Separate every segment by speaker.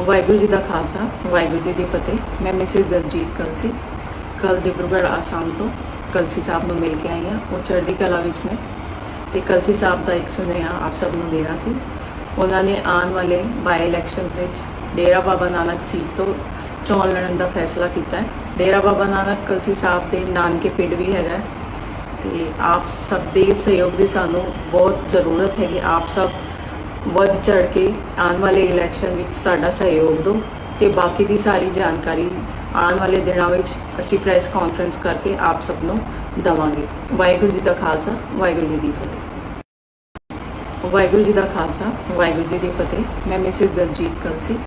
Speaker 1: ਵਾਹਿਗੁਰੂ ਜੀ ਦਾ ਖਾਲਸਾ, ਵਾਹਿਗੁਰੂ ਜੀ ਦੀ ਫਤਿਹ। ਮੈਂ ਮਿਸਿਸ ਦਲਜੀਤ ਕਲਸੀ। ਕੱਲ ਡਿਬਰੂਗੜ੍ਹ ਆਸਾਮ ਤੋਂ ਕਲਸੀ ਸਾਹਿਬ ਨੂੰ ਮਿਲ ਕੇ ਆਈ ਹਾਂ। ਉਹ ਚੜ੍ਹਦੀ ਕਲਾ ਵਿੱਚ ਨੇ। ਤੇ ਕਲਸੀ ਸਾਹਿਬ ਦਾ ਇੱਕ ਸੁਨੇਹਾ ਆਪ ਸਭ ਨੂੰ ਦੇਣਾ ਸੀ। ਉਹਨਾਂ ਨੇ ਆਉਣ ਵਾਲੇ ਬਾਈ ਇਲੈਕਸ਼ਨ ਵਿੱਚ ਡੇਰਾ ਬਾਬਾ ਨਾਨਕ ਸੀਟ ਤੋਂ ਚੋਣ ਲੜਨ ਦਾ ਫੈਸਲਾ ਕੀਤਾ ਹੈ। ਡੇਰਾ ਬਾਬਾ ਨਾਨਕ ਕਲਸੀ ਸਾਹਿਬ ਦੇ ਨਾਨਕੇ ਪਿੰਡ ਵੀ ਹੈਗਾ ਹੈ। ਤੇ ਆਪ ਸਭ ਦੇ ਸਹਿਯੋਗ ਦੀ ਸਾਨੂੰ ਬਹੁਤ ਜ਼ਰੂਰਤ ਹੈ ਕਿ ਆਪ ਸਭ ਵੱਧ ਚੜ ਕੇ ਆਉਣ ਵਾਲੇ ਇਲੈਕਸ਼ਨ ਵਿੱਚ ਸਾਡਾ ਸਹਿਯੋਗ ਦਿਓ ਤੇ ਬਾਕੀ ਦੀ ਸਾਰੀ ਜਾਣਕਾਰੀ ਆਉਣ ਵਾਲੇ ਦਿਨਾਂ ਵਿੱਚ ਅਸੀਂ ਪ੍ਰੈਸ ਕਾਨਫਰੰਸ ਕਰਕੇ ਆਪ ਸਭ ਨੂੰ ਦਵਾਂਗੇ। ਵਾਹਿਗੁਰੂ ਜੀ ਦਾ ਖਾਲਸਾ, ਵਾਹਿਗੁਰੂ ਜੀ ਦੀ ਫਤਿਹ। ਵਾਹਿਗੁਰੂ ਜੀ ਦਾ ਖਾਲਸਾ, ਵਾਹਿਗੁਰੂ ਜੀ ਦੀ ਫਤਿਹ। ਮੈਂ ਮਿਸਿਸ ਦਲਜੀਤ ਕਲਸੀ।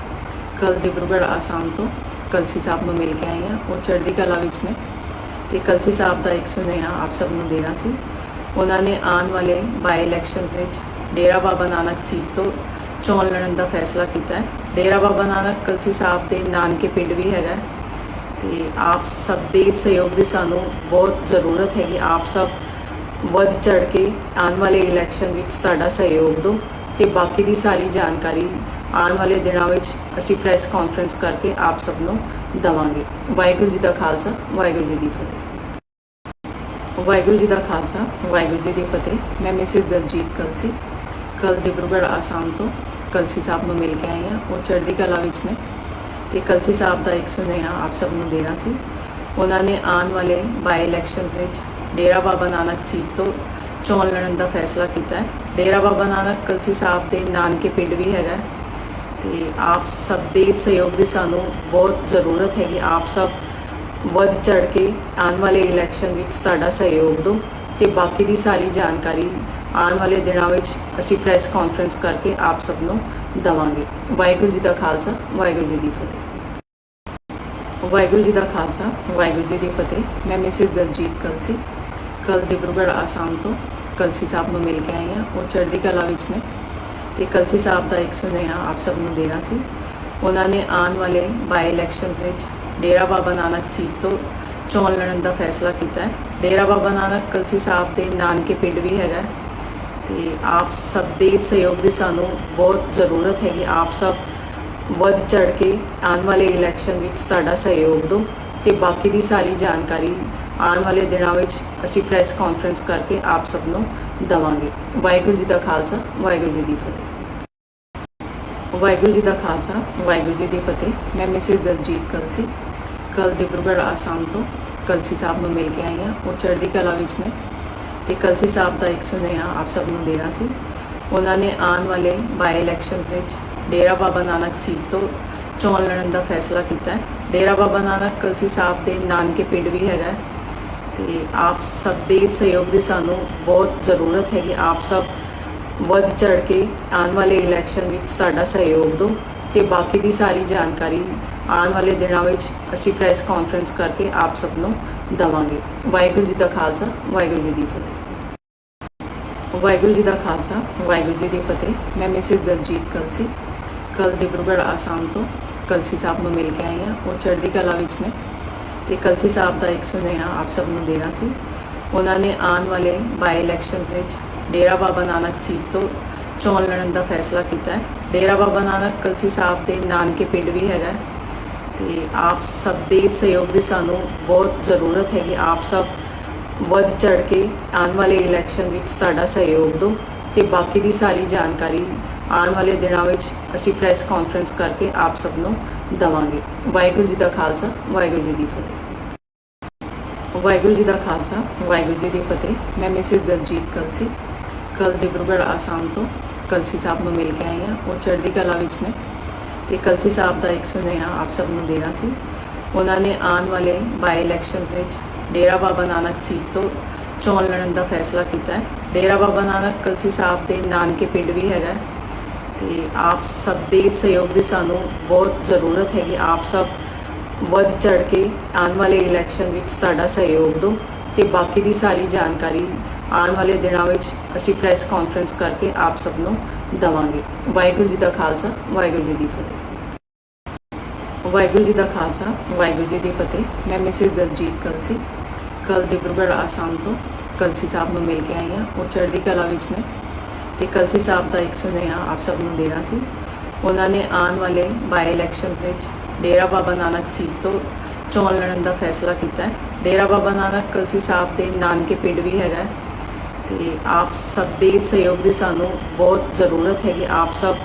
Speaker 1: ਕੱਲ ਡਿਬਰੂਗੜ੍ਹ ਆਸਾਮ ਤੋਂ ਕਲਸੀ ਸਾਹਿਬ ਨੂੰ ਮਿਲ ਕੇ ਆਈ ਹਾਂ। ਉਹ ਚੜ੍ਹਦੀ ਕਲਾ ਵਿੱਚ ਨੇ। ਤੇ ਕਲਸੀ ਸਾਹਿਬ ਦਾ ਇੱਕ ਸੁਨੇਹਾ ਆਪ ਸਭ ਨੂੰ ਦੇਣਾ ਸੀ। ਉਹਨਾਂ ਨੇ ਆਉਣ ਵਾਲੇ ਬਾਈ ਇਲੈਕਸ਼ਨ ਵਿੱਚ ਡੇਰਾ ਬਾਬਾ ਨਾਨਕ ਸੀਟ ਤੋਂ ਚੋਣ ਲੜਨ ਦਾ ਫੈਸਲਾ ਕੀਤਾ ਹੈ। ਡੇਰਾ ਬਾਬਾ ਨਾਨਕ ਕਲਸੀ ਸਾਹਿਬ ਦੇ ਨਾਨਕੇ ਪਿੰਡ ਵੀ ਹੈਗਾ ਹੈ ਤੇ ਆਪ ਸਭ ਦੇ ਸਹਿਯੋਗ ਦੀ ਸਾਨੂੰ ਬਹੁਤ ਜ਼ਰੂਰਤ ਹੈਗੀ। ਆਪ ਸਭ ਵੱਧ ਚੜ ਕੇ ਆਉਣ ਵਾਲੇ ਇਲੈਕਸ਼ਨ ਵਿੱਚ ਸਾਡਾ ਸਹਿਯੋਗ ਦਿਓ ਤੇ ਬਾਕੀ ਦੀ ਸਾਰੀ ਜਾਣਕਾਰੀ ਆਉਣ ਵਾਲੇ ਦਿਨਾਂ ਵਿੱਚ ਅਸੀਂ ਪ੍ਰੈਸ ਕਾਨਫਰੰਸ ਕਰਕੇ ਆਪ ਸਭ ਨੂੰ ਦਵਾਂਗੇ। ਵਾਹਿਗੁਰੂ ਜੀ ਦਾ ਖਾਲਸਾ, ਵਾਹਿਗੁਰੂ ਜੀ ਦੀ ਫਤਿਹ। ਵਾਹਿਗੁਰੂ ਜੀ ਦਾ ਖਾਲਸਾ, ਵਾਹਿਗੁਰੂ ਜੀ ਦੀ ਫਤਿਹ। ਮੈਂ ਮਿਸਿਸ ਦਲਜੀਤ ਕਲਸੀ। ਕੱਲ ਡਿਬਰੂਗੜ੍ਹ ਆਸਾਮ ਤੋਂ ਕਲਸੀ ਸਾਹਿਬ ਨੂੰ ਮਿਲ ਕੇ ਆਏ ਹਾਂ ਉਹ ਚੜ੍ਹਦੀ ਕਲਾ ਵਿੱਚ ਨੇ। ਤੇ ਕਲਸੀ ਸਾਹਿਬ ਦਾ ਇੱਕ ਸੁਨੇਹਾ ਆਪ ਸਭ ਨੂੰ ਦੇਣਾ ਸੀ। ਉਹਨਾਂ ਨੇ ਆਉਣ ਵਾਲੇ ਬਾਈ ਇਲੈਕਸ਼ਨ ਵਿੱਚ ਡੇਰਾ ਬਾਬਾ ਨਾਨਕ ਸੀਟ ਤੋਂ ਚੋਣ ਲੜਨ ਦਾ ਫੈਸਲਾ ਕੀਤਾ ਹੈ। ਡੇਰਾ ਬਾਬਾ ਨਾਨਕ ਕਲਸੀ ਸਾਹਿਬ ਦੇ ਨਾਨਕੇ ਪਿੰਡ ਵੀ ਹੈਗਾ ਹੈ। ਤੇ ਆਪ ਸਭ ਦੇ ਸਹਿਯੋਗ ਦੀ ਸਾਨੂੰ ਬਹੁਤ ਜ਼ਰੂਰਤ ਹੈਗੀ। ਆਪ ਸਭ ਵੱਧ ਚੜ ਕੇ ਆਉਣ ਵਾਲੇ ਇਲੈਕਸ਼ਨ ਵਿੱਚ ਸਾਡਾ ਸਹਿਯੋਗ ਦਿਓ। ਤੇ ਬਾਕੀ ਦੀ ਸਾਰੀ ਜਾਣਕਾਰੀ ਆਉਣ ਵਾਲੇ ਦਿਨਾਂ ਵਿੱਚ ਅਸੀਂ ਪ੍ਰੈਸ ਕਾਨਫਰੰਸ ਕਰਕੇ ਆਪ ਸਭ ਨੂੰ ਦਵਾਂਗੇ। ਵਾਹਿਗੁਰੂ ਜੀ ਦਾ ਖਾਲਸਾ, ਵਾਹਿਗੁਰੂ ਜੀ ਦੀ ਫਤਿਹ। ਵਾਹਿਗੁਰੂ ਜੀ ਦਾ ਖਾਲਸਾ, ਵਾਹਿਗੁਰੂ ਜੀ ਦੀ ਫਤਿਹ। ਮੈਂ ਮਿਸਿਸ ਦਲਜੀਤ ਕਲਸੀ ਕੱਲ ਡਿਬਰੂਗੜ੍ਹ ਆਸਾਮ ਤੋਂ ਕਲਸੀ ਸਾਹਿਬ ਨੂੰ ਮਿਲ ਕੇ ਆਈ ਹਾਂ। ਉਹ ਚੜ੍ਹਦੀ ਕਲਾ ਵਿੱਚ ਨੇ ਤੇ ਕਲਸੀ ਸਾਹਿਬ ਦਾ ਇੱਕ ਸੁਨੇਹਾ ਆਪ ਸਭ ਨੂੰ ਦੇਣਾ ਸੀ। ਉਹਨਾਂ ਨੇ ਆਉਣ ਵਾਲੇ ਬਾਈ ਇਲੈਕਸ਼ਨ ਵਿੱਚ ਡੇਰਾ ਬਾਬਾ ਨਾਨਕ ਸੀਟ ਤੋਂ ਚੋਣ ਲੜਨ ਦਾ ਫੈਸਲਾ ਕੀਤਾ ਹੈ। ਡੇਰਾ ਬਾਬਾ ਨਾਨਕ ਕਲਸੀ ਸਾਹਿਬ ਦੇ ਨਾਨਕੇ ਪਿੰਡ ਵੀ ਹੈਗਾ ਹੈ ਤੇ ਆਪ ਸਭ ਦੇ ਸਹਿਯੋਗ ਦੀ ਸਾਨੂੰ ਬਹੁਤ ਜ਼ਰੂਰਤ ਹੈਗੀ। ਆਪ ਸਭ ਵੱਧ ਚੜ ਕੇ ਆਉਣ ਵਾਲੇ ਇਲੈਕਸ਼ਨ ਵਿੱਚ ਸਾਡਾ ਸਹਿਯੋਗ ਦਿਓ ਤੇ ਬਾਕੀ ਦੀ ਸਾਰੀ ਜਾਣਕਾਰੀ ਆਉਣ ਵਾਲੇ ਦਿਨਾਂ ਵਿੱਚ ਅਸੀਂ ਪ੍ਰੈਸ ਕਾਨਫਰੰਸ ਕਰਕੇ ਆਪ ਸਭ ਨੂੰ ਦਵਾਂਗੇ। ਵਾਹਿਗੁਰੂ ਜੀ ਦਾ ਖਾਲਸਾ, ਵਾਹਿਗੁਰੂ ਜੀ ਦੀ ਫਤਿਹ। ਵਾਹਿਗੁਰੂ ਜੀ ਦਾ ਖਾਲਸਾ, ਵਾਹਿਗੁਰੂ ਜੀ ਦੀ ਫਤਿਹ। ਮੈਂ ਮਿਸਿਸ ਦਲਜੀਤ ਕਲਸੀ। ਕੱਲ ਡਿਬਰੂਗੜ੍ਹ ਆਸਾਮ ਤੋਂ ਕਲਸੀ ਸਾਹਿਬ ਨੂੰ ਮਿਲ ਕੇ ਆਈ ਹਾਂ, ਉਹ ਚੜ੍ਹਦੀ ਕਲਾ ਵਿੱਚ ਨੇ। ਤੇ ਕਲਸੀ ਸਾਹਿਬ ਦਾ ਇੱਕ ਸੁਨੇਹਾ ਆਪ ਸਭ ਨੂੰ ਦੇਣਾ ਸੀ। ਉਹਨਾਂ ਨੇ ਆਉਣ ਵਾਲੇ ਬਾਈ ਇਲੈਕਸ਼ਨ ਵਿੱਚ ਡੇਰਾ ਬਾਬਾ ਨਾਨਕ ਸੀਟ ਤੋਂ ਚੋਣ ਲੜਨ ਦਾ ਫੈਸਲਾ ਕੀਤਾ ਹੈ। ਡੇਰਾ ਬਾਬਾ ਨਾਨਕ ਕਲਸੀ ਸਾਹਿਬ ਦੇ ਨਾਨਕੇ ਪਿੰਡ ਵੀ ਹੈਗਾ ਹੈ। ਤੇ ਆਪ ਸਭ ਦੇ ਸਹਿਯੋਗ ਦੀ ਸਾਨੂੰ ਬਹੁਤ ਜ਼ਰੂਰਤ ਹੈ ਕਿ ਆਪ ਸਭ ਵੱਧ ਚੜ ਕੇ ਆਉਣ ਵਾਲੇ ਇਲੈਕਸ਼ਨ ਵਿੱਚ ਸਾਡਾ ਸਹਿਯੋਗ ਦਿਓ। ਤੇ ਬਾਕੀ ਦੀ ਸਾਰੀ ਜਾਣਕਾਰੀ ਆਉਣ ਵਾਲੇ ਦਿਨਾਂ ਵਿੱਚ ਅਸੀਂ ਪ੍ਰੈਸ ਕਾਨਫਰੰਸ ਕਰਕੇ ਆਪ ਸਭ ਨੂੰ ਦਵਾਂਗੇ। ਵਾਹਿਗੁਰੂ ਜੀ ਦਾ ਖਾਲਸਾ, ਵਾਹਿਗੁਰੂ ਜੀ ਦੀ ਫਤਿਹ। ਵਾਹਿਗੁਰੂ ਜੀ ਦਾ ਖਾਲਸਾ, ਵਾਹਿਗੁਰੂ ਜੀ ਦੀ ਫਤਿਹ। ਮੈਂ ਮਿਸਿਸ ਦਲਜੀਤ ਕਲਸੀ। ਕੱਲ ਡਿਬਰੂਗੜ੍ਹ ਆਸਾਮ ਤੋਂ ਕਲਸੀ ਸਾਹਿਬ ਨੂੰ ਮਿਲ ਕੇ ਆਈ ਹਾਂ। ਉਹ ਚੜ੍ਹਦੀ ਕਲਾ ਵਿੱਚ ਨੇ। ਤੇ ਕਲਸੀ ਸਾਹਿਬ ਦਾ ਇੱਕ ਸੁਨੇਹਾ ਆਪ ਸਭ ਨੂੰ ਦੇਣਾ ਸੀ। ਉਹਨਾਂ ਨੇ ਆਉਣ ਵਾਲੇ ਬਾਈ ਇਲੈਕਸ਼ਨ ਵਿੱਚ ਡੇਰਾ ਬਾਬਾ ਨਾਨਕ ਸੀਟ ਤੋਂ ਚੋਣ ਲੜਨ ਦਾ ਫੈਸਲਾ ਕੀਤਾ ਹੈ। ਡੇਰਾ ਬਾਬਾ ਨਾਨਕ ਕਲਸੀ ਸਾਹਿਬ ਦੇ ਨਾਨਕੇ ਪਿੰਡ ਵੀ ਹੈਗਾ ਹੈ। ਤੇ ਆਪ ਸਭ ਦੇ ਸਹਿਯੋਗ ਦੀ ਸਾਨੂੰ ਬਹੁਤ ਜ਼ਰੂਰਤ ਹੈ ਕਿ ਆਪ ਸਭ ਵੱਧ ਚੜ ਕੇ ਆਉਣ ਵਾਲੇ ਇਲੈਕਸ਼ਨ ਵਿੱਚ ਸਾਡਾ ਸਹਿਯੋਗ ਦਿਓ ਤੇ ਬਾਕੀ ਦੀ ਸਾਰੀ ਜਾਣਕਾਰੀ ਆਉਣ ਵਾਲੇ ਦਿਨਾਂ ਵਿੱਚ ਅਸੀਂ ਪ੍ਰੈਸ ਕਾਨਫਰੰਸ ਕਰਕੇ ਆਪ ਸਭ ਨੂੰ ਦਵਾਂਗੇ। ਵਾਹਿਗੁਰੂ ਜੀ ਦਾ ਖਾਲਸਾ, ਵਾਹਿਗੁਰੂ ਜੀ ਦੀ ਫਤਿਹ। ਵਾਹਿਗੁਰੂ ਜੀ ਦਾ ਖਾਲਸਾ, ਵਾਹਿਗੁਰੂ ਜੀ ਦੀ ਫਤਿਹ। ਮੈਂ ਮਿਸਿਸ ਦਲਜੀਤ ਕਲਸੀ ਕੱਲ ਡਿਬਰੂਗੜ੍ਹ ਆਸਾਮ ਤੋਂ। ਕਲਸੀ ਸਾਹਿਬ ਨੂੰ ਮਿਲ ਕੇ ਆਏ ਹਾਂ, ਉਹ ਚੜ੍ਹਦੀ ਕਲਾ ਵਿੱਚ ਨੇ। ਤੇ ਕਲਸੀ ਸਾਹਿਬ ਦਾ ਇੱਕ ਸੁਨੇਹਾ ਆਪ ਸਭ ਨੂੰ ਦੇਣਾ ਸੀ। ਉਹਨਾਂ ਨੇ ਆਉਣ ਵਾਲੇ ਬਾਈ ਇਲੈਕਸ਼ਨ ਵਿੱਚ ਡੇਰਾ ਬਾਬਾ ਨਾਨਕ ਸੀਟ ਤੋਂ ਚੋਣ ਲੜਨ ਦਾ ਫੈਸਲਾ ਕੀਤਾ ਹੈ। ਡੇਰਾ ਬਾਬਾ ਨਾਨਕ ਕਲਸੀ ਸਾਹਿਬ ਦੇ ਨਾਨਕੇ ਪਿੰਡ ਵੀ ਹੈਗਾ ਹੈ। ਤੇ ਆਪ ਸਭ ਦੇ ਸਹਿਯੋਗ ਦੀ ਸਾਨੂੰ ਬਹੁਤ ਜ਼ਰੂਰਤ ਹੈ ਕਿ ਆਪ ਸਭ ਵੱਧ ਚੜ ਕੇ ਆਉਣ ਵਾਲੇ ਇਲੈਕਸ਼ਨ ਵਿੱਚ ਸਾਡਾ ਸਹਿਯੋਗ ਦਿਓ। ਤੇ ਬਾਕੀ ਦੀ ਸਾਰੀ ਜਾਣਕਾਰੀ ਆਉਣ ਵਾਲੇ ਦਿਨਾਂ ਵਿੱਚ ਅਸੀਂ ਪ੍ਰੈਸ ਕਾਨਫਰੰਸ ਕਰਕੇ ਆਪ ਸਭ ਨੂੰ ਦਵਾਂਗੇ। ਵਾਹਿਗੁਰੂ ਜੀ ਦਾ ਖਾਲਸਾ, ਵਾਹਿਗੁਰੂ ਜੀ ਦੀ ਫਤਿਹ। ਵਾਹਿਗੁਰੂ ਜੀ ਦਾ ਖਾਲਸਾ, ਵਾਹਿਗੁਰੂ ਜੀ ਦੀ ਫਤਿਹ। ਮੈਂ ਮਿਸਿਸ ਦਲਜੀਤ ਕਲਸੀ ਕੱਲ ਡਿਬਰੂਗੜ੍ਹ ਆਸਾਮ ਤੋਂ ਕਲਸੀ ਸਾਹਿਬ ਨੂੰ ਮਿਲ ਕੇ ਆਈ ਹਾਂ। ਉਹ ਚੜ੍ਹਦੀ ਕਲਾ ਵਿੱਚ ਨੇ ਤੇ ਕਲਸੀ ਸਾਹਿਬ ਦਾ ਇੱਕ ਸੁਨੇਹਾ ਆਪ ਸਭ ਨੂੰ ਦੇਣਾ ਸੀ। ਉਹਨਾਂ ਨੇ ਆਉਣ ਵਾਲੇ ਬਾਈ ਇਲੈਕਸ਼ਨ ਵਿੱਚ ਡੇਰਾ ਬਾਬਾ ਨਾਨਕ ਸੀਟ ਤੋਂ ਚੋਣ ਲੜਨ ਦਾ ਫੈਸਲਾ ਕੀਤਾ ਹੈ। ਡੇਰਾ ਬਾਬਾ ਨਾਨਕ ਕਲਸੀ ਸਾਹਿਬ ਦੇ ਨਾਨਕੇ ਪਿੰਡ ਵੀ ਹੈਗਾ ਹੈ ਤੇ ਆਪ ਸਭ ਦੇ ਸਹਿਯੋਗ ਦੀ ਸਾਨੂੰ ਬਹੁਤ ਜ਼ਰੂਰਤ ਹੈ ਕਿ ਆਪ ਸਭ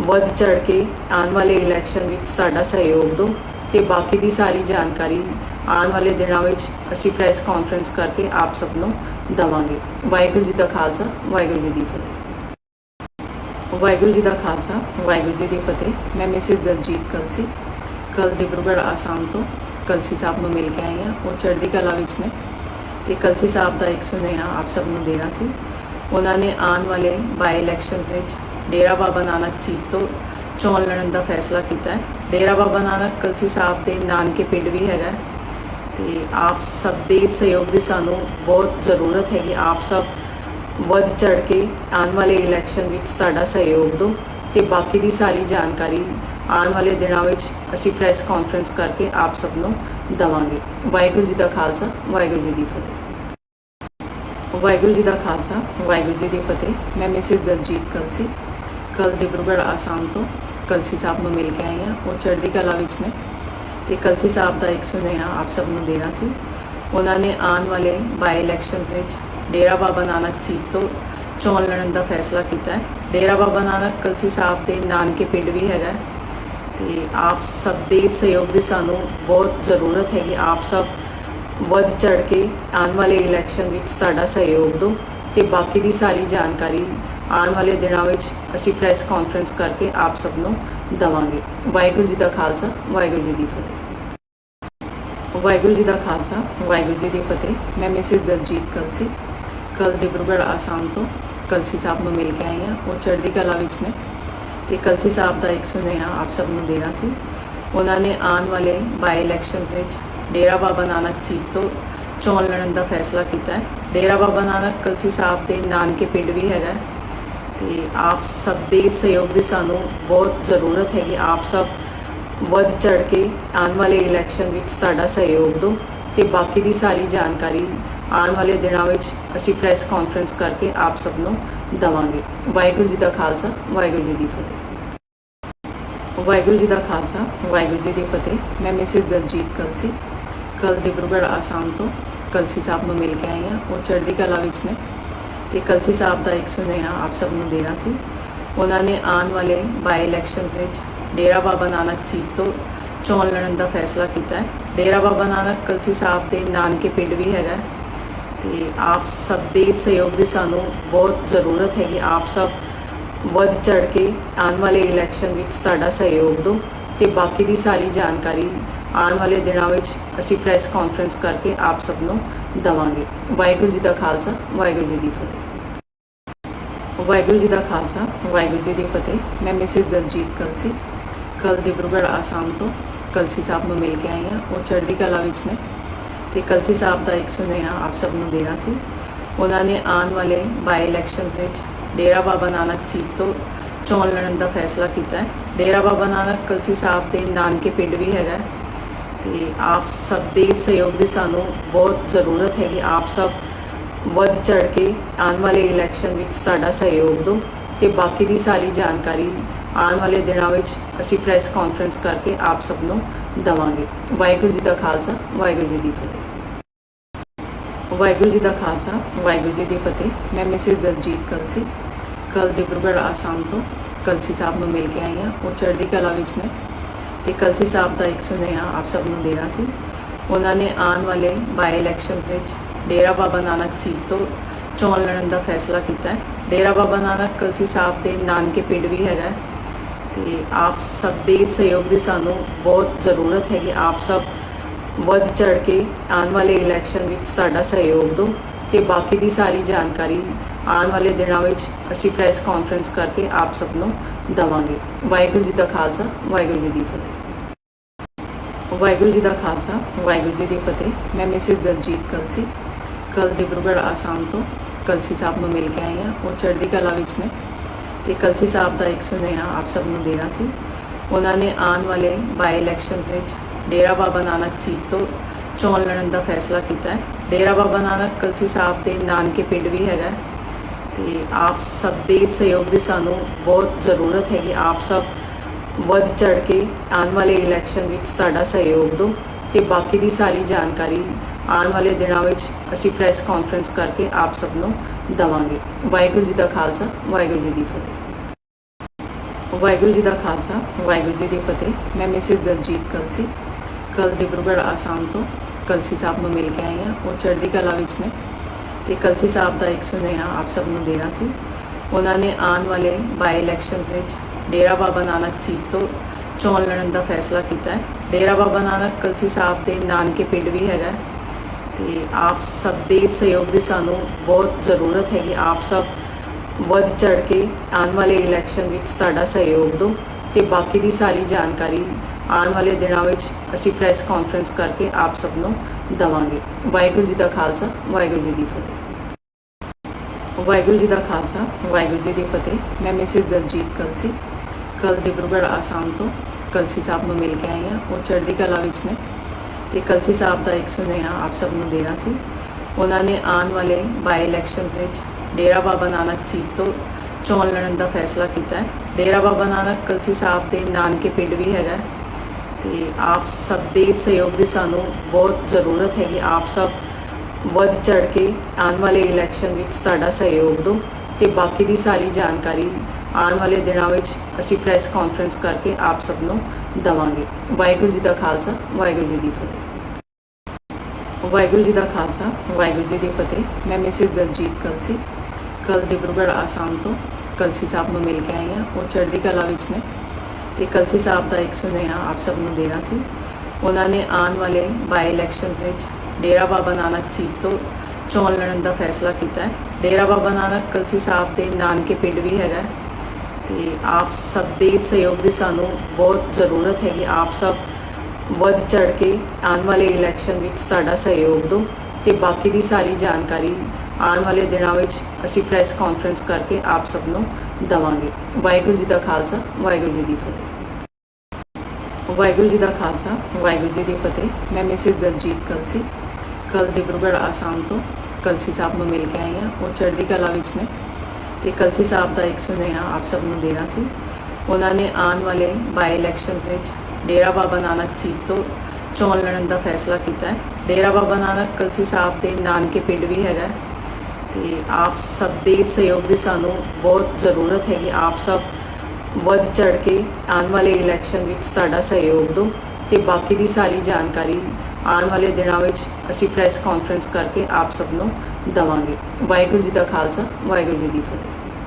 Speaker 1: ਵੱਧ ਚੜ ਕੇ ਆਉਣ ਵਾਲੇ ਇਲੈਕਸ਼ਨ ਵਿੱਚ ਸਾਡਾ ਸਹਿਯੋਗ ਦਿਓ ਤੇ ਬਾਕੀ ਦੀ ਸਾਰੀ ਜਾਣਕਾਰੀ ਆਉਣ ਵਾਲੇ ਦਿਨਾਂ ਵਿੱਚ ਅਸੀਂ ਪ੍ਰੈਸ ਕਾਨਫਰੰਸ ਕਰਕੇ ਆਪ ਸਭ ਨੂੰ ਦਵਾਂਗੇ। ਵਾਹਿਗੁਰੂ ਜੀ ਦਾ ਖਾਲਸਾ, ਵਾਹਿਗੁਰੂ ਜੀ ਦੀ ਫਤਿਹ। ਵਾਹਿਗੁਰੂ ਜੀ ਦਾ ਖਾਲਸਾ, ਵਾਹਿਗੁਰੂ ਜੀ ਦੀ ਫਤਿਹ। ਮੈਂ ਮਿਸਿਸ ਦਲਜੀਤ ਕਲਸੀ ਕੱਲ ਡਿਬਰੂਗੜ੍ਹ ਆਸਾਮ ਤੋਂ। ਕਲਸੀ ਸਾਹਿਬ ਨੂੰ ਮਿਲ ਕੇ ਆਈ ਹਾਂ, ਉਹ ਚੜ੍ਹਦੀ ਕਲਾ ਵਿੱਚ ਨੇ। ਤੇ ਕਲਸੀ ਸਾਹਿਬ ਦਾ ਇੱਕ ਸੁਨੇਹਾ ਆਪ ਸਭ ਨੂੰ ਦੇਣਾ ਸੀ। ਉਹਨਾਂ ਨੇ ਆਉਣ ਵਾਲੇ ਬਾਈ ਇਲੈਕਸ਼ਨ ਵਿੱਚ ਡੇਰਾ ਬਾਬਾ ਨਾਨਕ ਸੀਟ ਤੋਂ ਚੋਣ ਲੜਨ ਦਾ ਫੈਸਲਾ ਕੀਤਾ ਹੈ। ਡੇਰਾ ਬਾਬਾ ਨਾਨਕ ਕਲਸੀ ਸਾਹਿਬ ਦੇ ਨਾਨਕੇ ਪਿੰਡ ਵੀ ਹੈਗਾ ਹੈ। ਤੇ ਆਪ ਸਭ ਦੇ ਸਹਿਯੋਗ ਦੀ ਸਾਨੂੰ ਬਹੁਤ ਜ਼ਰੂਰਤ ਹੈ ਕਿ ਆਪ ਸਭ ਵੱਧ ਚੜ ਕੇ ਆਉਣ ਵਾਲੇ ਇਲੈਕਸ਼ਨ ਵਿੱਚ ਸਾਡਾ ਸਹਿਯੋਗ ਦਿਓ ਤੇ ਬਾਕੀ ਦੀ ਸਾਰੀ ਜਾਣਕਾਰੀ ਆਉਣ ਵਾਲੇ ਦਿਨਾਂ ਵਿੱਚ ਅਸੀਂ ਪ੍ਰੈਸ ਕਾਨਫਰੰਸ ਕਰਕੇ ਆਪ ਸਭ ਨੂੰ ਦਵਾਂਗੇ। ਵਾਹਿਗੁਰੂ ਜੀ ਦਾ ਖਾਲਸਾ, ਵਾਹਿਗੁਰੂ ਜੀ ਦੀ ਫਤਿਹ। ਵਾਹਿਗੁਰੂ ਜੀ ਦਾ ਖਾਲਸਾ, ਵਾਹਿਗੁਰੂ ਜੀ ਦੀ ਫਤਿਹ। ਮੈਂ ਮਿਸਿਸ ਦਲਜੀਤ ਕਲਸੀ। ਕੱਲ ਡਿਬਰੂਗੜ੍ਹ ਆਸਾਮ ਤੋਂ ਕਲਸੀ ਸਾਹਿਬ ਨੂੰ ਮਿਲ ਕੇ ਆਈ ਹਾਂ। ਉਹ ਚੜ੍ਹਦੀ ਕਲਾ ਵਿੱਚ ਨੇ। ਤੇ ਕਲਸੀ ਸਾਹਿਬ ਦਾ ਇੱਕ ਸੁਨੇਹਾ ਆਪ ਸਭ ਨੂੰ ਦੇਣਾ ਸੀ। ਉਹਨਾਂ ਨੇ ਆਉਣ ਵਾਲੇ ਬਾਈ ਇਲੈਕਸ਼ਨ ਵਿੱਚ ਡੇਰਾ ਬਾਬਾ ਨਾਨਕ ਸੀਟ ਤੋਂ ਚੋਣ ਲੜਨ ਦਾ ਫੈਸਲਾ ਕੀਤਾ ਹੈ। ਡੇਰਾ ਬਾਬਾ ਨਾਨਕ ਕਲਸੀ ਸਾਹਿਬ ਦੇ ਨਾਨਕੇ ਪਿੰਡ ਵੀ ਹੈਗਾ ਤੇ ਆਪ ਸਭ ਦੇ ਸਹਿਯੋਗ ਦੀ ਸਾਨੂੰ ਬਹੁਤ ਜ਼ਰੂਰਤ ਹੈਗੀ। ਆਪ ਸਭ ਵੱਧ ਚੜ ਕੇ ਆਉਣ ਵਾਲੇ ਇਲੈਕਸ਼ਨ ਵਿੱਚ ਸਾਡਾ ਸਹਿਯੋਗ ਦਿਓ ਤੇ ਬਾਕੀ ਦੀ ਸਾਰੀ ਜਾਣਕਾਰੀ ਆਉਣ ਵਾਲੇ ਦਿਨਾਂ ਵਿੱਚ ਅਸੀਂ ਪ੍ਰੈਸ ਕਾਨਫਰੰਸ ਕਰਕੇ ਆਪ ਸਭ ਨੂੰ ਦਵਾਂਗੇ। ਵਾਹਿਗੁਰੂ ਜੀ ਦਾ ਖਾਲਸਾ, ਵਾਹਿਗੁਰੂ ਜੀ ਦੀ ਫਤਿਹ। ਵਾਹਿਗੁਰੂ ਜੀ ਦਾ ਖਾਲਸਾ, ਵਾਹਿਗੁਰੂ ਜੀ ਦੀ ਫਤਿਹ। ਮੈਂ ਮਿਸਿਸ ਦਲਜੀਤ ਕਲਸੀ। ਕੱਲ ਡਿਬਰੂਗੜ੍ਹ ਆਸਾਮ ਤੋਂ ਕਲਸੀ ਸਾਹਿਬ ਨੂੰ ਮਿਲ ਕੇ ਆਈ ਹਾਂ। ਉਹ ਚੜ੍ਹਦੀ ਕਲਾ ਵਿੱਚ ਨੇ। ਤੇ ਕਲਸੀ ਸਾਹਿਬ ਦਾ ਇੱਕ ਸੁਨੇਹਾ ਆਪ ਸਭ ਨੂੰ ਦੇਣਾ ਸੀ। ਉਹਨਾਂ ਨੇ ਆਉਣ ਵਾਲੇ ਬਾਈ ਇਲੈਕਸ਼ਨ ਵਿੱਚ ਡੇਰਾ ਬਾਬਾ ਨਾਨਕ ਸੀਟ ਤੋਂ ਚੋਣ ਲੜਨ ਦਾ ਫੈਸਲਾ ਕੀਤਾ ਹੈ। ਡੇਰਾ ਬਾਬਾ ਨਾਨਕ ਕਲਸੀ ਸਾਹਿਬ ਦੇ ਨਾਨਕੇ ਪਿੰਡ ਵੀ ਹੈਗਾ ਹੈ ਤੇ ਆਪ ਸਭ ਦੇ ਸਹਿਯੋਗ ਦੀ ਸਾਨੂੰ ਬਹੁਤ ਜ਼ਰੂਰਤ ਹੈਗੀ। ਆਪ ਸਭ ਵੱਧ ਚੜ ਕੇ ਆਉਣ ਵਾਲੇ ਇਲੈਕਸ਼ਨ ਵਿੱਚ ਸਾਡਾ ਸਹਿਯੋਗ ਦਿਓ ਤੇ ਬਾਕੀ ਦੀ ਸਾਰੀ ਜਾਣਕਾਰੀ ਆਉਣ ਵਾਲੇ ਦਿਨਾਂ ਵਿੱਚ ਅਸੀਂ ਪ੍ਰੈਸ ਕਾਨਫਰੰਸ ਕਰਕੇ ਆਪ ਸਭ ਨੂੰ ਦਵਾਂਗੇ। ਵਾਹਿਗੁਰੂ ਜੀ ਦਾ ਖਾਲਸਾ, ਵਾਹਿਗੁਰੂ ਜੀ ਦੀ ਫਤਿਹ। ਵਾਹਿਗੁਰੂ ਜੀ ਦਾ ਖਾਲਸਾ, ਵਾਹਿਗੁਰੂ ਜੀ ਦੀ ਫਤਿਹ। ਮੈਂ ਮਿਸਿਸ ਦਲਜੀਤ ਕਲਸੀ। ਕੱਲ ਡਿਬਰੂਗੜ੍ਹ ਆਸਾਮ ਤੋਂ ਕਲਸੀ ਸਾਹਿਬ ਨੂੰ ਮਿਲ ਕੇ ਆਈ ਹਾਂ। ਉਹ ਚੜ੍ਹਦੀ ਕਲਾ ਵਿੱਚ ਨੇ। ਤੇ ਕਲਸੀ ਸਾਹਿਬ ਦਾ ਇੱਕ ਸੁਨੇਹਾ ਆਪ ਸਭ ਨੂੰ ਦੇਣਾ ਸੀ। ਉਹਨਾਂ ਨੇ ਆਉਣ ਵਾਲੇ ਬਾਈ ਇਲੈਕਸ਼ਨ ਵਿੱਚ ਡੇਰਾ ਬਾਬਾ ਨਾਨਕ ਸੀਟ ਤੋਂ ਚੋਣ ਲੜਨ ਦਾ ਫੈਸਲਾ ਕੀਤਾ ਹੈ। ਡੇਰਾ ਬਾਬਾ ਨਾਨਕ ਕਲਸੀ ਸਾਹਿਬ ਦੇ ਨਾਨਕੇ ਪਿੰਡ ਵੀ ਹੈਗਾ ਹੈ। ਤੇ ਆਪ ਸਭ ਦੇ ਸਹਿਯੋਗ ਦੀ ਸਾਨੂੰ ਬਹੁਤ ਜ਼ਰੂਰਤ ਹੈ ਕਿ ਆਪ ਸਭ ਵੱਧ ਚੜ ਕੇ ਆਉਣ ਵਾਲੇ ਇਲੈਕਸ਼ਨ ਵਿੱਚ ਸਾਡਾ ਸਹਿਯੋਗ ਦਿਓ ਤੇ ਬਾਕੀ ਦੀ ਸਾਰੀ ਜਾਣਕਾਰੀ ਆਉਣ ਵਾਲੇ ਦਿਨਾਂ ਵਿੱਚ ਅਸੀਂ ਪ੍ਰੈਸ ਕਾਨਫਰੰਸ ਕਰਕੇ ਆਪ ਸਭ ਨੂੰ ਦਵਾਂਗੇ। ਵਾਹਿਗੁਰੂ ਜੀ ਦਾ ਖਾਲਸਾ, ਵਾਹਿਗੁਰੂ ਜੀ ਦੀ ਫਤਿਹ। ਵਾਹਿਗੁਰੂ ਜੀ ਦਾ ਖਾਲਸਾ, ਵਾਹਿਗੁਰੂ ਜੀ ਦੀ ਫਤਿਹ। ਮੈਂ ਮਿਸਿਸ ਦਲਜੀਤ ਕਲਸੀ ਕੱਲ ਡਿਬਰੂਗੜ੍ਹ ਆਸਾਮ ਤੋਂ ਕਲਸੀ ਸਾਹਿਬ ਨੂੰ ਮਿਲ ਕੇ ਆਈ ਹਾਂ। ਉਹ ਚੜ੍ਹਦੀ ਕਲਾ ਵਿੱਚ ਨੇ ਤੇ ਕਲਸੀ ਸਾਹਿਬ ਦਾ ਇੱਕ ਸੁਨੇਹਾ ਆਪ ਸਭ ਨੂੰ ਦੇਣਾ ਸੀ। ਉਹਨਾਂ ਨੇ ਆਉਣ ਵਾਲੇ ਬਾਈ ਇਲੈਕਸ਼ਨ ਵਿੱਚ ਡੇਰਾ ਬਾਬਾ ਨਾਨਕ ਸੀਟ ਤੋਂ ਚੋਣ ਲੜਨ ਦਾ ਫੈਸਲਾ ਕੀਤਾ ਹੈ। ਡੇਰਾ ਬਾਬਾ ਨਾਨਕ ਕਲਸੀ ਸਾਹਿਬ ਦੇ ਨਾਨਕੇ ਪਿੰਡ ਵੀ ਹੈਗਾ ਹੈ ਤੇ ਆਪ ਸਭ ਦੇ ਸਹਿਯੋਗ ਦੀ ਸਾਨੂੰ ਬਹੁਤ ਜ਼ਰੂਰਤ ਹੈ ਕਿ ਆਪ ਸਭ ਵੱਧ ਚੜ ਕੇ ਆਉਣ ਵਾਲੇ ਇਲੈਕਸ਼ਨ ਵਿੱਚ ਸਾਡਾ ਸਹਿਯੋਗ ਦਿਓ ਤੇ ਬਾਕੀ ਦੀ ਸਾਰੀ ਜਾਣਕਾਰੀ ਆਉਣ ਵਾਲੇ ਦਿਨਾਂ ਵਿੱਚ ਅਸੀਂ ਪ੍ਰੈਸ ਕਾਨਫਰੰਸ ਕਰਕੇ ਆਪ ਸਭ ਨੂੰ ਦਵਾਂਗੇ। ਵਾਹਿਗੁਰੂ ਜੀ ਦਾ ਖਾਲਸਾ, ਵਾਹਿਗੁਰੂ ਜੀ ਦੀ ਫਤਿਹ। ਵਾਹਿਗੁਰੂ ਜੀ ਦਾ ਖਾਲਸਾ, ਵਾਹਿਗੁਰੂ ਜੀ ਦੀ ਫਤਿਹ। ਮੈਂ ਮਿਸਿਸ ਦਲਜੀਤ ਕਲਸੀ। ਕੱਲ ਡਿਬਰਗੜ੍ਹ ਆਸਾਮ ਤੋਂ ਕਲਸੀ ਸਾਹਿਬ ਨੂੰ ਮਿਲ ਕੇ ਆਈ ਹਾਂ। ਉਹ ਚੜ੍ਹਦੀ ਕਲਾ ਵਿੱਚ ਨੇ। ਤੇ ਕਲਸੀ ਸਾਹਿਬ ਦਾ ਇੱਕ ਸੁਨੇਹਾ ਆਪ ਸਭ ਨੂੰ ਦੇਣਾ ਸੀ। ਉਹਨਾਂ ਨੇ ਆਉਣ ਵਾਲੇ ਬਾਈ ਇਲੈਕਸ਼ਨ ਵਿੱਚ ਡੇਰਾ ਬਾਬਾ ਨਾਨਕ ਸੀਟ ਤੋਂ ਚੋਣ ਲੜਨ ਦਾ ਫੈਸਲਾ ਕੀਤਾ ਹੈ। ਡੇਰਾ ਬਾਬਾ ਨਾਨਕ ਕਲਸੀ ਸਾਹਿਬ ਦੇ ਨਾਨਕੇ ਪਿੰਡ ਵੀ ਹੈਗਾ ਹੈ। ਤੇ ਆਪ ਸਭ ਦੇ ਸਹਿਯੋਗ ਦੀ ਸਾਨੂੰ ਬਹੁਤ ਜ਼ਰੂਰਤ ਹੈ ਕਿ ਆਪ ਸਭ ਵੱਧ ਚੜ ਕੇ ਆਉਣ ਵਾਲੇ ਇਲੈਕਸ਼ਨ ਵਿੱਚ ਸਾਡਾ ਸਹਿਯੋਗ ਦਿਓ ਤੇ ਬਾਕੀ ਦੀ ਸਾਰੀ ਜਾਣਕਾਰੀ ਆਉਣ ਵਾਲੇ ਦਿਨਾਂ ਵਿੱਚ ਅਸੀਂ ਪ੍ਰੈਸ ਕਾਨਫਰੰਸ ਕਰਕੇ ਆਪ ਸਭ ਨੂੰ ਦਵਾਂਗੇ। ਵਾਹਿਗੁਰੂ ਜੀ ਦਾ ਖਾਲਸਾ, ਵਾਹਿਗੁਰੂ ਜੀ ਦੀ ਫਤਿਹ। ਵਾਹਿਗੁਰੂ ਜੀ ਦਾ ਖਾਲਸਾ, ਵਾਹਿਗੁਰੂ ਜੀ ਦੀ ਫਤਿਹ। ਮੈਂ ਮਿਸਿਸ ਦਲਜੀਤ ਕਲਸੀ। ਕੱਲ ਡਿਬਰੂਗੜ੍ਹ ਆਸਾਮ ਤੋਂ ਕਲਸੀ ਸਾਹਿਬ ਨੂੰ ਮਿਲ ਕੇ ਆਈ ਹਾਂ। ਉਹ ਚੜ੍ਹਦੀ ਕਲਾ ਵਿੱਚ ਨੇ। ਤੇ ਕਲਸੀ ਸਾਹਿਬ ਦਾ ਇੱਕ ਸੁਨੇਹਾ ਆਪ ਸਭ ਨੂੰ ਦੇਣਾ ਸੀ। ਉਹਨਾਂ ਨੇ ਆਉਣ ਵਾਲੇ ਬਾਈ ਇਲੈਕਸ਼ਨ ਵਿੱਚ ਡੇਰਾ ਬਾਬਾ ਨਾਨਕ ਸੀਟ ਤੋਂ ਚੋਣ ਲੜਨ ਦਾ ਫੈਸਲਾ ਕੀਤਾ ਹੈ। ਡੇਰਾ ਬਾਬਾ ਨਾਨਕ ਕਲਸੀ ਸਾਹਿਬ ਦੇ ਨਾਨਕੇ ਪਿੰਡ ਵੀ ਹੈਗਾ ਹੈ ਤੇ ਆਪ ਸਭ ਦੇ ਸਹਿਯੋਗ ਦੀ ਸਾਨੂੰ ਬਹੁਤ ਜ਼ਰੂਰਤ ਹੈ ਕਿ ਆਪ ਸਭ ਵੱਧ ਚੜ ਕੇ ਆਉਣ ਵਾਲੇ ਇਲੈਕਸ਼ਨ ਵਿੱਚ ਸਾਡਾ ਸਹਿਯੋਗ ਦਿਓ ਤੇ ਬਾਕੀ ਦੀ ਸਾਰੀ ਜਾਣਕਾਰੀ ਆਉਣ ਵਾਲੇ ਦਿਨਾਂ ਵਿੱਚ ਅਸੀਂ ਪ੍ਰੈਸ ਕਾਨਫਰੰਸ ਕਰਕੇ ਆਪ ਸਭ ਨੂੰ ਦਵਾਂਗੇ। ਵਾਹਿਗੁਰੂ ਜੀ ਦਾ ਖਾਲਸਾ, ਵਾਹਿਗੁਰੂ ਜੀ ਦੀ ਫਤਿਹ। ਵਾਹਿਗੁਰੂ ਜੀ ਦਾ ਖਾਲਸਾ, ਵਾਹਿਗੁਰੂ ਜੀ ਦੀ ਫਤਿਹ। ਮੈਂ ਮਿਸਿਸ ਦਲਜੀਤ ਕਲਸੀ। ਕੱਲ ਡਿਬਰੂਗੜ੍ਹ ਆਸਾਮ ਤੋਂ ਕਲਸੀ ਸਾਹਿਬ ਨੂੰ ਮਿਲ ਕੇ ਆਈ ਹਾਂ, ਉਹ ਚੜ੍ਹਦੀ ਕਲਾ ਵਿੱਚ ਨੇ। ਤੇ ਕਲਸੀ ਸਾਹਿਬ ਦਾ ਇੱਕ ਸੁਨੇਹਾ ਆਪ ਸਭ ਨੂੰ ਦੇਣਾ ਸੀ। ਉਹਨਾਂ ਨੇ ਆਉਣ ਵਾਲੇ ਬਾਈ ਇਲੈਕਸ਼ਨ ਵਿੱਚ ਡੇਰਾ ਬਾਬਾ ਨਾਨਕ ਸੀਟ ਤੋਂ ਚੋਣ ਲੜਨ ਦਾ ਫੈਸਲਾ ਕੀਤਾ ਹੈ। ਡੇਰਾ ਬਾਬਾ ਨਾਨਕ ਕਲਸੀ ਸਾਹਿਬ ਦੇ ਨਾਨਕੇ ਪਿੰਡ ਵੀ ਹੈਗਾ ਹੈ। ਤੇ ਆਪ ਸਭ ਦੇ ਸਹਿਯੋਗ ਦੀ ਸਾਨੂੰ ਬਹੁਤ ਜ਼ਰੂਰਤ ਹੈਗੀ। ਆਪ ਸਭ ਵੱਧ ਚੜ ਕੇ ਆਉਣ ਵਾਲੇ ਇਲੈਕਸ਼ਨ ਵਿੱਚ ਸਾਡਾ ਸਹਿਯੋਗ ਦਿਓ। ਤੇ ਬਾਕੀ ਦੀ ਸਾਰੀ ਜਾਣਕਾਰੀ ਆਉਣ ਵਾਲੇ ਦਿਨਾਂ ਵਿੱਚ ਅਸੀਂ ਪ੍ਰੈਸ ਕਾਨਫਰੰਸ ਕਰਕੇ ਆਪ ਸਭ ਨੂੰ ਦਵਾਂਗੇ। ਵਾਹਿਗੁਰੂ ਜੀ ਦਾ ਖਾਲਸਾ, ਵਾਹਿਗੁਰੂ ਜੀ ਦੀ ਫਤਿਹ। ਵਾਹਿਗੁਰੂ ਜੀ ਦਾ ਖਾਲਸਾ, ਵਾਹਿਗੁਰੂ ਜੀ ਦੀ ਫਤਿਹ। ਮੈਂ ਮਿਸਿਸ ਦਲਜੀਤ ਕਲਸੀ ਕੱਲ ਡਿਬਰੂਗੜ੍ਹ ਆਸਾਮ ਤੋਂ ਕਲਸੀ ਸਾਹਿਬ ਨੂੰ ਮਿਲ ਕੇ ਆਈ ਹਾਂ। ਉਹ ਚੜ੍ਹਦੀ ਕਲਾ ਵਿੱਚ ਨੇ ਤੇ ਕਲਸੀ ਸਾਹਿਬ ਦਾ ਇੱਕ ਸੁਨੇਹਾ ਆਪ ਸਭ ਨੂੰ ਦੇਣਾ ਸੀ। ਉਹਨਾਂ ਨੇ ਆਉਣ ਵਾਲੇ ਬਾਈ ਇਲੈਕਸ਼ਨ ਵਿੱਚ ਡੇਰਾ ਬਾਬਾ ਨਾਨਕ ਸੀਟ ਤੋਂ ਚੋਣ ਲੜਨ ਦਾ ਫੈਸਲਾ ਕੀਤਾ ਹੈ। ਡੇਰਾ ਬਾਬਾ ਨਾਨਕ ਕਲਸੀ ਸਾਹਿਬ ਦੇ ਨਾਨਕੇ ਪਿੰਡ ਵੀ ਹੈਗਾ ਹੈ ਤੇ ਆਪ ਸਭ ਦੇ ਸਹਿਯੋਗ ਦੀ ਸਾਨੂੰ ਬਹੁਤ ਜ਼ਰੂਰਤ ਹੈਗੀ। ਆਪ ਸਭ ਵੱਧ ਚੜ ਕੇ ਆਉਣ ਵਾਲੇ ਇਲੈਕਸ਼ਨ ਵਿੱਚ ਸਾਡਾ ਸਹਿਯੋਗ ਦਿਓ ਤੇ ਬਾਕੀ ਦੀ ਸਾਰੀ ਜਾਣਕਾਰੀ ਆਉਣ ਵਾਲੇ ਦਿਨਾਂ ਵਿੱਚ ਅਸੀਂ ਪ੍ਰੈਸ ਕਾਨਫਰੰਸ ਕਰਕੇ ਆਪ ਸਭ ਨੂੰ ਦਵਾਂਗੇ। ਵਾਹਿਗੁਰੂ ਜੀ ਦਾ ਖਾਲਸਾ, ਵਾਹਿਗੁਰੂ ਜੀ ਦੀ ਫਤਿਹ। ਵਾਹਿਗੁਰੂ ਜੀ ਦਾ ਖਾਲਸਾ, ਵਾਹਿਗੁਰੂ ਜੀ ਦੀ ਫਤਿਹ। ਮੈਂ ਮਿਸਿਸ ਦਲਜੀਤ ਕਲਸੀ ਕੱਲ ਡਿਬਰੂਗੜ੍ਹ ਆਸਾਮ ਤੋਂ। ਕਲਸੀ ਸਾਹਿਬ ਨੂੰ ਮਿਲ ਕੇ ਆਈ ਹਾਂ, ਉਹ ਚੜ੍ਹਦੀ ਕਲਾ ਵਿੱਚ ਨੇ। ਤੇ ਕਲਸੀ ਸਾਹਿਬ ਦਾ ਇੱਕ ਸੁਨੇਹਾ ਆਪ ਸਭ ਨੂੰ ਦੇਣਾ ਸੀ। ਉਹਨਾਂ ਨੇ ਆਉਣ ਵਾਲੇ ਬਾਈ ਇਲੈਕਸ਼ਨ ਵਿੱਚ ਡੇਰਾ ਬਾਬਾ ਨਾਨਕ ਸੀਟ ਤੋਂ ਚੋਣ ਲੜਨ ਦਾ ਫੈਸਲਾ ਕੀਤਾ ਹੈ। ਡੇਰਾ ਬਾਬਾ ਨਾਨਕ ਕਲਸੀ ਸਾਹਿਬ ਦੇ ਨਾਨਕੇ ਪਿੰਡ ਵੀ ਹੈਗਾ ਹੈ। ਤੇ ਆਪ ਸਭ ਦੇ ਸਹਿਯੋਗ ਦੀ ਸਾਨੂੰ ਬਹੁਤ ਜ਼ਰੂਰਤ ਹੈਗੀ। ਆਪ ਸਭ ਵੱਧ ਚੜ ਕੇ ਆਉਣ ਵਾਲੇ ਇਲੈਕਸ਼ਨ ਵਿੱਚ ਸਾਡਾ ਸਹਿਯੋਗ ਦਿਓ ਤੇ ਬਾਕੀ ਦੀ ਸਾਰੀ ਜਾਣਕਾਰੀ ਆਉਣ ਵਾਲੇ ਦਿਨਾਂ ਵਿੱਚ ਅਸੀਂ ਪ੍ਰੈਸ ਕਾਨਫਰੰਸ ਕਰਕੇ ਆਪ ਸਭ ਨੂੰ ਦਵਾਂਗੇ। ਵਾਹਿਗੁਰੂ ਜੀ ਦਾ ਖਾਲਸਾ, ਵਾਹਿਗੁਰੂ ਜੀ ਦੀ ਫਤਿਹ। ਵਾਹਿਗੁਰੂ ਜੀ ਦਾ ਖਾਲਸਾ, ਵਾਹਿਗੁਰੂ ਜੀ ਦੀ ਫਤਿਹ। ਮੈਂ ਮਿਸਿਸ ਦਲਜੀਤ ਕਲਸੀ ਕੱਲ ਡਿਬਰੂਗੜ੍ਹ ਆਸਾਮ ਤੋਂ ਕਲਸੀ ਸਾਹਿਬ ਨੂੰ ਮਿਲ ਕੇ ਆਈ ਹਾਂ। ਉਹ ਚੜ੍ਹਦੀ ਕਲਾ ਵਿੱਚ ਨੇ ਤੇ ਕਲਸੀ ਸਾਹਿਬ ਦਾ ਇੱਕ ਸੁਨੇਹਾ ਆਪ ਸਭ ਨੂੰ ਦੇਣਾ ਸੀ। ਉਹਨਾਂ ਨੇ ਆਉਣ ਵਾਲੇ ਬਾਈ ਇਲੈਕਸ਼ਨ ਵਿੱਚ ਡੇਰਾ ਬਾਬਾ ਨਾਨਕ ਸੀਟ ਤੋਂ ਚੋਣ ਲੜਨ ਦਾ ਫੈਸਲਾ ਕੀਤਾ ਹੈ। ਡੇਰਾ ਬਾਬਾ ਨਾਨਕ ਕਲਸੀ ਸਾਹਿਬ ਦੇ ਨਾਨਕੇ ਪਿੰਡ ਵੀ ਹੈਗਾ ਤੇ ਆਪ ਸਭ ਦੇ ਸਹਿਯੋਗ ਦੀ ਸਾਨੂੰ ਬਹੁਤ ਜ਼ਰੂਰਤ ਹੈਗੀ। ਆਪ ਸਭ ਵੱਧ ਚੜ ਕੇ ਆਉਣ ਵਾਲੇ ਇਲੈਕਸ਼ਨ ਵਿੱਚ ਸਾਡਾ ਸਹਿਯੋਗ ਦਿਓ ਤੇ ਬਾਕੀ ਦੀ ਸਾਰੀ ਜਾਣਕਾਰੀ ਆਉਣ ਵਾਲੇ ਦਿਨਾਂ ਵਿੱਚ ਅਸੀਂ ਪ੍ਰੈਸ ਕਾਨਫਰੰਸ ਕਰਕੇ ਆਪ ਸਭ ਨੂੰ ਦਵਾਂਗੇ। ਵਾਹਿਗੁਰੂ ਜੀ ਦਾ ਖਾਲਸਾ, ਵਾਹਿਗੁਰੂ ਜੀ ਦੀ ਫਤਿਹ।